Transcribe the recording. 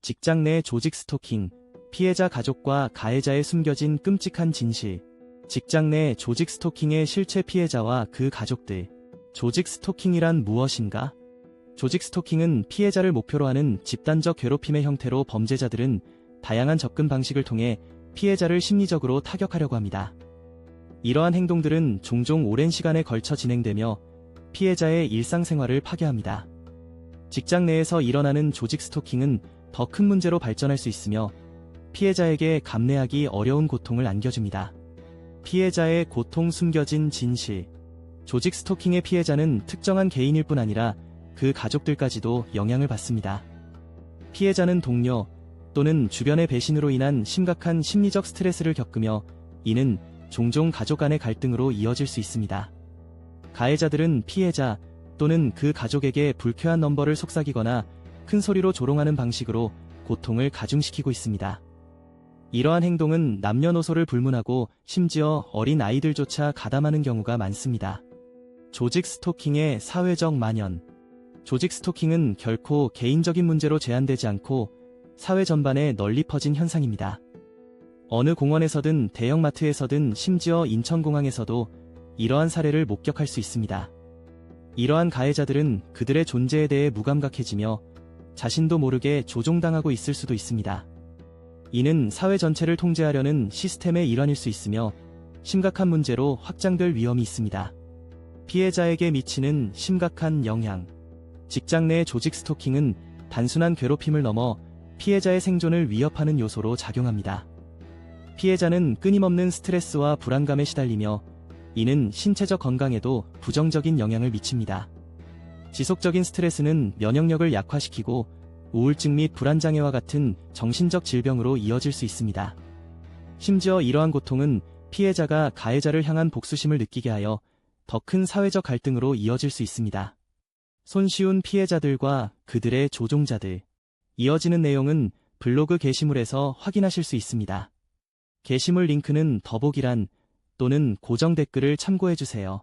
직장 내 조직 스토킹, 피해자 가족과 가해자의 숨겨진 끔찍한 진실, 직장 내 조직 스토킹의 실체 피해자와 그 가족들. 조직 스토킹이란 무엇인가? 조직 스토킹은 피해자를 목표로 하는 집단적 괴롭힘의 형태로 범죄자들은 다양한 접근 방식을 통해 피해자를 심리적으로 타격하려고 합니다. 이러한 행동들은 종종 오랜 시간에 걸쳐 진행되며 피해자의 일상생활을 파괴합니다. 직장 내에서 일어나는 조직 스토킹은 더 큰 문제로 발전할 수 있으며 피해자에게 감내하기 어려운 고통을 안겨줍니다. 피해자의 고통 숨겨진 진실. 조직 스토킹의 피해자는 특정한 개인일 뿐 아니라 그 가족들까지도 영향을 받습니다. 피해자는 동료 또는 주변의 배신으로 인한 심각한 심리적 스트레스를 겪으며 이는 종종 가족 간의 갈등으로 이어질 수 있습니다. 가해자들은 피해자 또는 그 가족에게 불쾌한 넘버를 속삭이거나 큰 소리로 조롱하는 방식으로 고통을 가중시키고 있습니다. 이러한 행동은 남녀노소를 불문하고 심지어 어린 아이들조차 가담하는 경우가 많습니다. 조직 스토킹의 사회적 만연. 조직 스토킹은 결코 개인적인 문제로 제한되지 않고 사회 전반에 널리 퍼진 현상입니다. 어느 공원에서든 대형마트에서든 심지어 인천공항에서도 이러한 사례를 목격할 수 있습니다. 이러한 가해자들은 그들의 존재에 대해 무감각해지며 자신도 모르게 조종당하고 있을 수도 있습니다. 이는 사회 전체를 통제하려는 시스템의 일환일 수 있으며 심각한 문제로 확장될 위험이 있습니다. 피해자에게 미치는 심각한 영향. 직장 내 조직 스토킹은 단순한 괴롭힘을 넘어 피해자의 생존을 위협하는 요소로 작용합니다. 피해자는 끊임없는 스트레스와 불안감에 시달리며 이는 신체적 건강에도 부정적인 영향을 미칩니다. 지속적인 스트레스는 면역력을 약화시키고 우울증 및 불안장애와 같은 정신적 질병으로 이어질 수 있습니다. 심지어 이러한 고통은 피해자가 가해자를 향한 복수심을 느끼게 하여 더 큰 사회적 갈등으로 이어질 수 있습니다. 손쉬운 피해자들과 그들의 조종자들. 이어지는 내용은 블로그 게시물에서 확인하실 수 있습니다. 게시물 링크는 더보기란 또는 고정 댓글을 참고해주세요.